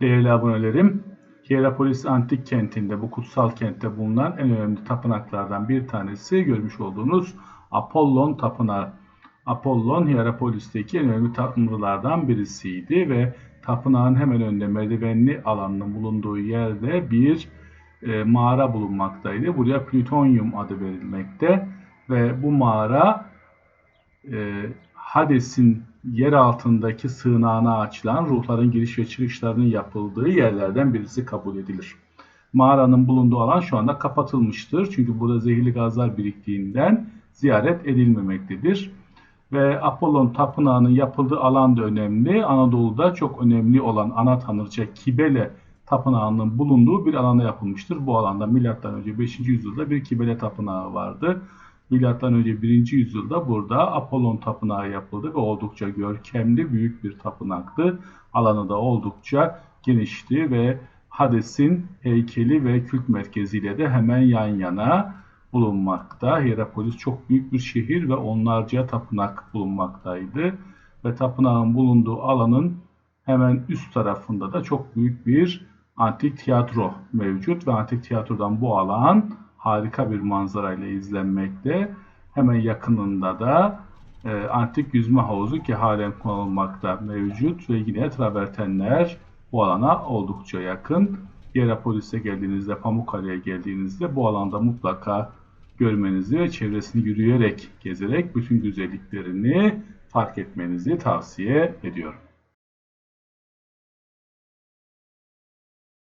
Değerli abonelerim, Hierapolis Antik Kenti'nde, bu kutsal kentte bulunan en önemli tapınaklardan bir tanesi görmüş olduğunuz Apollon Tapınağı. Apollon Hierapolis'teki en önemli tanrılardan birisiydi ve tapınağın hemen önünde merdivenli alanının bulunduğu yerde bir e, mağara bulunmaktaydı. Buraya Plütonyum adı verilmekte ve bu mağara e, Hades'in yer altındaki sığınağına açılan ruhların giriş ve çıkışlarının yapıldığı yerlerden birisi kabul edilir. Mağaranın bulunduğu alan şu anda kapatılmıştır. Çünkü burada zehirli gazlar biriktiğinden ziyaret edilmemektedir. Ve Apollon Tapınağı'nın yapıldığı alan da önemli. Anadolu'da çok önemli olan ana tanrıça Kibele Tapınağı'nın bulunduğu bir alana yapılmıştır. Bu alanda M.Ö. 5. yüzyılda bir Kibele Tapınağı vardı. Milattan önce 1. yüzyılda burada Apollon tapınağı yapıldı ve oldukça görkemli büyük bir tapınaktı. Alanı da oldukça genişti ve Hades'in heykeli ve kült merkeziyle de hemen yan yana bulunmakta. Hierapolis çok büyük bir şehir ve onlarca tapınak bulunmaktaydı. Ve tapınağın bulunduğu alanın hemen üst tarafında da çok büyük bir antik tiyatro mevcut ve antik tiyatrodan bu alan harika bir manzara ile izlenmekte. Hemen yakınında da e, antik yüzme havuzu ki halen kullanılmakta mevcut ve yine travertenler bu alana oldukça yakın. Hierapolis'e geldiğinizde, Pamukkale'ye geldiğinizde bu alanda mutlaka görmenizi ve çevresini yürüyerek, gezerek bütün güzelliklerini fark etmenizi tavsiye ediyorum.